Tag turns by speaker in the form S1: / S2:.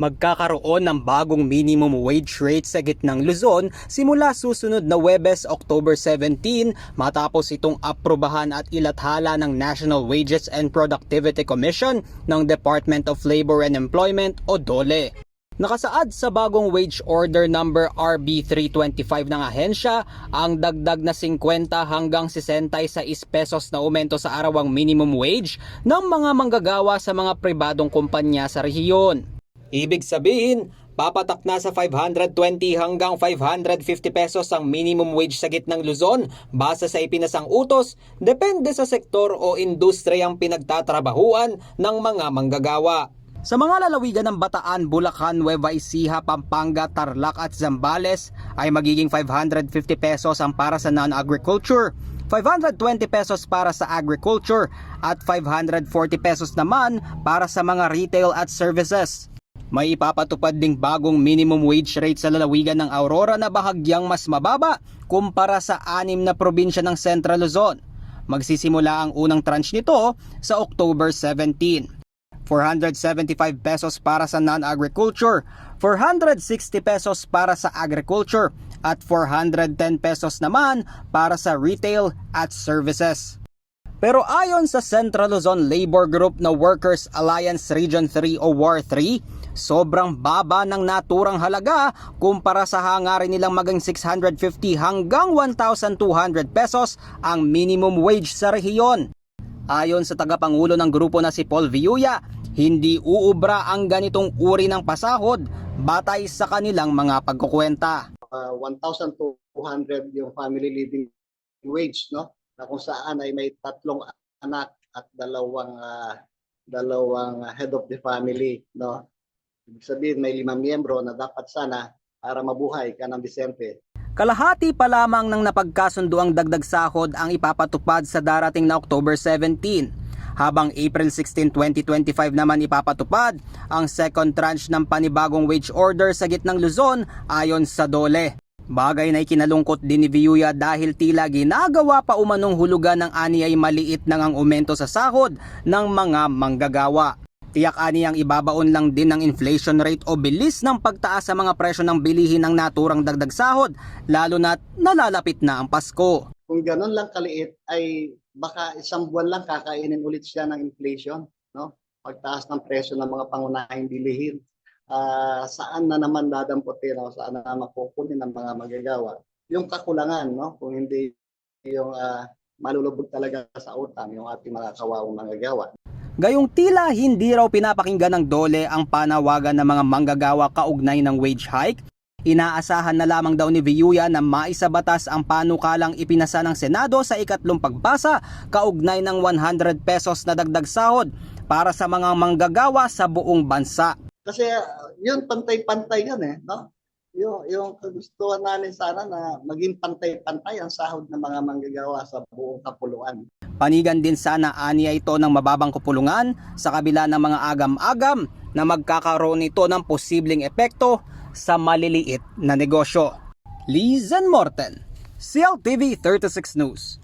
S1: Magkakaroon ng bagong minimum wage rate sa gitnang Luzon simula susunod na Webes October 17 matapos itong aprobahan at ilathala ng National Wages and Productivity Commission ng Department of Labor and Employment o DOLE. Nakasaad sa bagong wage order number RB 325 ng ahensya ang dagdag na 50 hanggang 66 pesos na aumento sa arawang minimum wage ng mga manggagawa sa mga pribadong kumpanya sa rehiyon. Ibig sabihin, papatak na sa 520 hanggang 550 pesos ang minimum wage sa gitnang Luzon base sa ipinasang utos depende sa sektor o industriyang pinagtatrabahuan ng mga manggagawa. Sa mga lalawigan ng Bataan, Bulacan, Nueva Ecija, Pampanga, Tarlac at Zambales ay magiging 550 pesos ang para sa non-agriculture, 520 pesos para sa agriculture at 540 pesos naman para sa mga retail at services. May ipapatupad ding bagong minimum wage rate sa lalawigan ng Aurora na bahagyang mas mababa kumpara sa anim na probinsya ng Central Luzon. Magsisimula ang unang tranche nito sa October 17. 475 pesos para sa non-agriculture, 460 pesos para sa agriculture, at 410 pesos naman para sa retail at services. Pero ayon sa Central Luzon Labor Group na Workers Alliance Region 3 o WAR 3, sobrang baba ng naturang halaga kumpara sa hangarin nilang maging 650 hanggang 1,200 pesos ang minimum wage sa rehiyon. Ayon sa tagapangulo ng grupo na si Paul Villuya, hindi uubra ang ganitong uri ng pasahod batay sa kanilang mga pagkukwenta.
S2: uh, 1,200 yung family living wage, no? Na kung saan ay may tatlong anak at dalawang ah, dalawang head of the family, no? Ibig sabihin may limang miyembro na dapat sana para mabuhay ka ng Disyembre.
S1: Kalahati pa lamang ng napagkasundo ang dagdag sahod ang ipapatupad sa darating na October 17. Habang April 16, 2025 naman ipapatupad ang second tranche ng panibagong wage order sa gitnang Luzon ayon sa DOLE. Bagay na ikinalungkot din ni Viuya dahil tila ginagawa pa umanong hulugan ng ani ay maliit nang ang aumento sa sahod ng mga manggagawa. Tiyak ani ang ibabaon lang din ng inflation rate o bilis ng pagtaas sa mga presyo ng bilihin ng naturang dagdag sahod lalo na't nalalapit na ang Pasko.
S2: Kung ganun lang kaliit ay baka isang buwan lang kakainin ulit siya ng inflation, no? Pagtaas ng presyo ng mga pangunahing bilihin. Ah, saan na naman dadamputin o saan na makukunin ng mga magagawa? Yung kakulangan, no? Kung hindi yung ah, malulubog talaga sa utang yung ating mga kawawang manggagawa.
S1: Gayong tila hindi raw pinapakinggan ng dole ang panawagan ng mga manggagawa kaugnay ng wage hike. Inaasahan na lamang daw ni Viuya na maisabatas ang panukalang ipinasa ng Senado sa ikatlong pagbasa kaugnay ng 100 pesos na dagdag sahod para sa mga manggagawa sa buong bansa.
S2: Kasi ah, yun pantay-pantay yun eh, no? Yung yung kagustuhan namin sana na maging pantay-pantay ang sahod ng mga manggagawa sa buong kapuluan.
S1: Panigan din sana aniya ito ng mababang kupulungan sa kabila ng mga agam-agam na magkakaroon ito ng posibleng epekto sa maliliit na negosyo. Lizen Morten, CLTV 36 News.